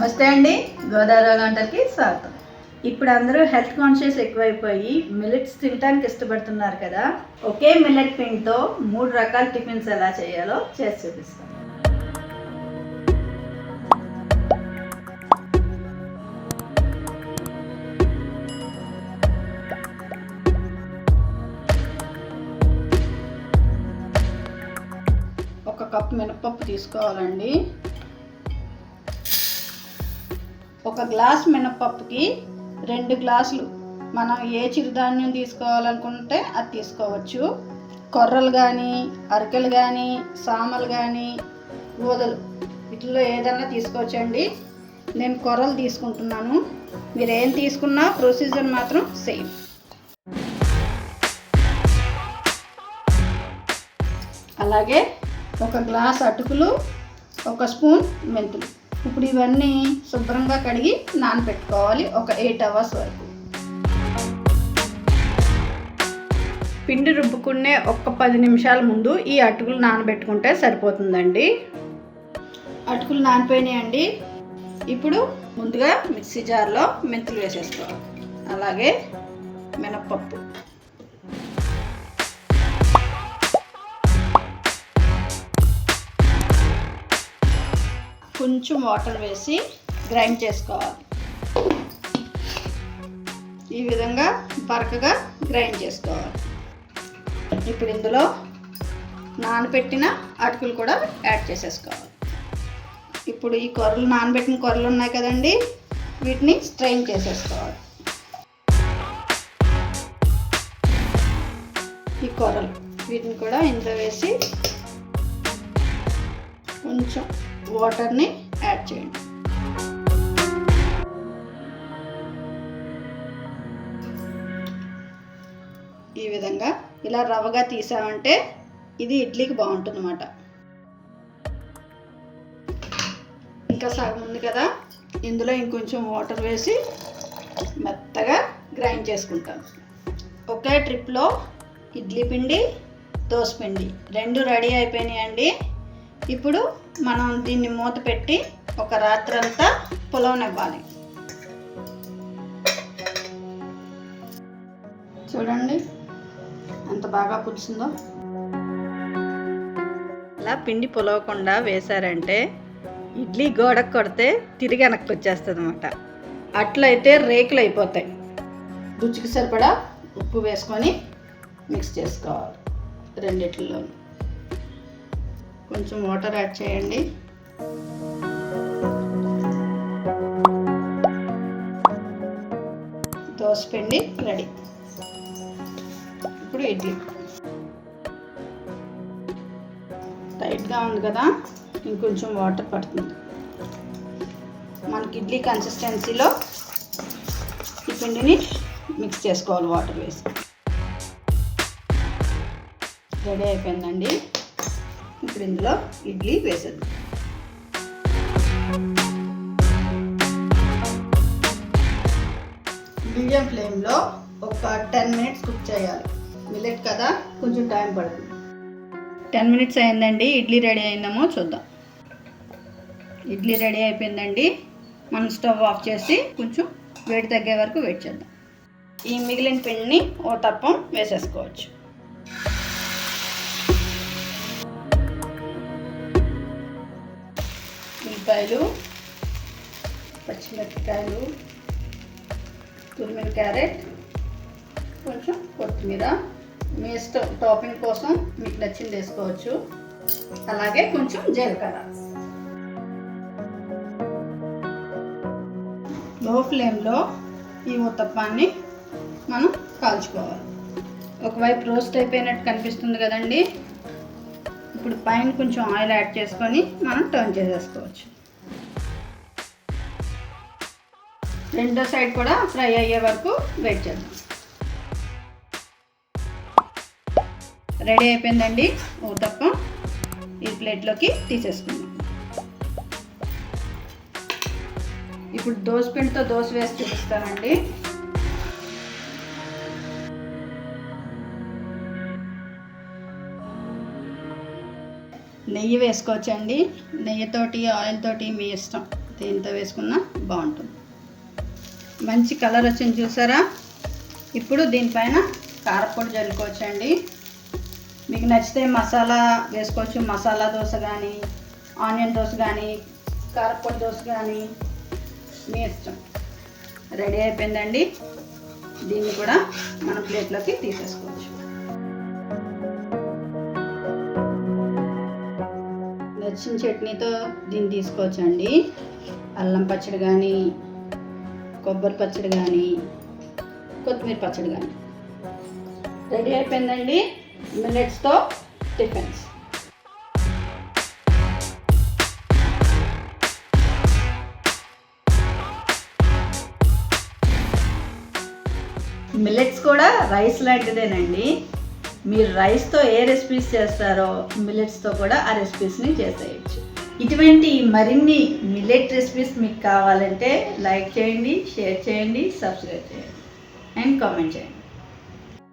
నమస్తే అండి గోదావరి గంటలకి స్వాగతం. ఇప్పుడు అందరూ హెల్త్ కాన్షియస్ ఎక్కువైపోయి మిల్లెట్స్ తినడానికి ఇష్టపడుతున్నారు కదా ఒకే మిల్లెట్ పిండితో మూడు రకాల టిఫిన్స్ ఎలా చేయాలో చేసి చూపిస్తాను ఒక కప్ మినపప్పు తీసుకోవాలండి. ఒక గ్లాస్ మినపప్పుకి రెండు గ్లాసులు. మనం ఏ చిరుధాన్యం తీసుకోవాలనుకుంటే అది తీసుకోవచ్చు. కొర్రలు కానీ అరకెలు కానీ సామలు కానీ ఊదలు. వీటిలో ఏదైనా తీసుకోవచ్చండి. నేను కొర్రలు తీసుకుంటున్నాను. మీరు ఏం తీసుకున్నా ప్రొసీజర్ మాత్రం సేమ్. అలాగే ఒక గ్లాస్ అటుకులు ఒక స్పూన్ మెంతులు. ఇప్పుడు ఇవన్నీ శుభ్రంగా కడిగి నానబెట్టుకోవాలి ఒక ఎయిట్ అవర్స్ వరకు. పిండి రుబ్బుకునే ఒక్క పది నిమిషాల ముందు ఈ అటుకులు నానబెట్టుకుంటే సరిపోతుందండి. అటుకులు నానిపోయినాయండి. ఇప్పుడు ముందుగా మిక్సీ జార్లో మెంతులు వేసేసుకోవాలి. అలాగే మినప్పప్పు. కొంచెం వాటర్ వేసి గ్రైండ్ చేసుకోవాలి. ఈ విధంగా బరకగా గ్రైండ్ చేసుకోవాలి. ఇప్పుడు ఇందులో నానబెట్టిన అటుకులు కూడా యాడ్ చేసేసుకోవాలి. ఇప్పుడు ఈ కొరలు నానబెట్టిన కొరలు ఉన్నాయి కదండి వీటిని స్ట్రెయిన్ చేసేసుకోవాలి. ఈ కొరలు వీటిని కూడా ఇందులో వేసి కొంచెం వాటర్ని యాడ్ చేయండి. ఈ విధంగా ఇలా రవ్వగా తీసామంటే ఇది ఇడ్లీకి బాగుంటుందన్నమాట. ఇంకా సగం ఉంది కదా ఇందులో ఇంకొంచెం వాటర్ వేసి మెత్తగా గ్రైండ్ చేసుకుంటాను. ఒకే ట్రిప్లో ఇడ్లీ పిండి దోశ పిండి రెండు రెడీ అయిపోయినాయండి. ఇప్పుడు మనం దీన్ని మూత పెట్టి ఒక రాత్రంతా పులవనివ్వాలి. చూడండి ఎంత బాగా పులిసిందో. అలా పిండి పులవకుండా వేశారంటే ఇడ్లీ గోడకు కొడితే తిరిగి వెనక్కి వచ్చేస్తుంది అనమాట అట్లయితే రేకులు అయిపోతాయి. రుచికి సరిపడా ఉప్పు వేసుకొని మిక్స్ చేసుకోవాలి. రెండిట్లలోనూ కొంచెం వాటర్ యాడ్ చేయండి. దోశ పిండి రెడీ. ఇప్పుడు ఇడ్లీ. టైట్గా ఉంది కదా ఇంకొంచెం వాటర్ పడుతుంది. మనకి ఇడ్లీ కన్సిస్టెన్సీలో ఈ పిండిని మిక్స్ చేసుకోవాలి వాటర్ వేసి. రెడీ అయిపోయిందండి. ఇప్పుడు ఇందులో ఇడ్లీ వేసేద్దాం. మీడియం ఫ్లేమ్లో ఒక టెన్ మినిట్స్ కుక్ చేయాలి. మిల్లెట్ కదా కొంచెం టైం పడుతుంది. టెన్ మినిట్స్ అయిందండి ఇడ్లీ రెడీ అయిందేమో చూద్దాం. ఇడ్లీ రెడీ అయిపోయిందండి మనం స్టవ్ ఆఫ్ చేసి కొంచెం వేడి తగ్గే వరకు వెయిట్ చేద్దాం. ఈ మిగిలిన పిండిని ఓ తప్పం వేసేసుకోవచ్చు. ఉల్లిపాయలు పచ్చిమిరపకాయలు తురిమిన క్యారెట్ కొంచెం కొత్తిమీర. మీ ఇష్టం టాపింగ్ కోసం మీకు నచ్చింది వేసుకోవచ్చు. అలాగే కొంచెం జీలకర్ర. లో ఫ్లేమ్లో ఈ ఉత్తప్పాన్ని మనం కాల్చుకోవాలి. ఒకవైపు రోస్ట్ అయిపోయినట్టు కనిపిస్తుంది కదండి. ఇప్పుడు పైన కొంచెం ఆయిల్ యాడ్ చేసుకొని మనం టర్న్ చేసేసుకోవచ్చు. రెండో సైడ్ కూడా ఫ్రై అయ్యే వరకు వెయిట్ చేద్దాం. రెడీ అయిపోయిందండి ఊతప్పం. ఈ ప్లేట్లోకి తీసేసుకుందాం. ఇప్పుడు దోశ పిండితో దోశ వేసి చూపిస్తానండి. నెయ్యి వేసుకోవచ్చండి. నెయ్యితోటి ఆయిల్ తోటి మీ ఇష్టం. దేనితో వేసుకున్నా బాగుంటుంది. మంచి కలర్ వచ్చింది చూసారా? ఇప్పుడు దీనిపైన కారపొడి చల్లుకోవచ్చండి మీకు నచ్చితే మసాలా వేసుకోవచ్చు. మసాలా దోశ కానీ ఆనియన్ దోశ కానీ కారపొడి దోశ కానీ మీ ఇష్టం. రెడీ అయిపోయిందండి. దీన్ని కూడా మన ప్లేట్లోకి తీసేసుకోవచ్చు. నచ్చిన చట్నీతో దీన్ని తీసుకోవచ్చండి. అల్లం పచ్చడి కానీ కొబ్బరి పచ్చడి కానీ కొత్తిమీర పచ్చడి కానీ రెడీ అయిపోయిందండి? మిల్లెట్స్తో టిఫిన్స్ మిల్లెట్స్ కూడా రైస్ లాంటిదేనండి. మీరు రైస్తో ఏ రెసిపీస్ చేస్తారో మిల్లెట్స్తో కూడా ఆ రెసిపీస్ని చేసేయచ్చు. ఇటువంటి మరిన్ని మిల్లెట్ రెసిపీస్ మీకు కావాలంటే లైక్ చేయండి షేర్ చేయండి సబ్స్క్రైబ్ చేయండి అండ్ కామెంట్ చేయండి.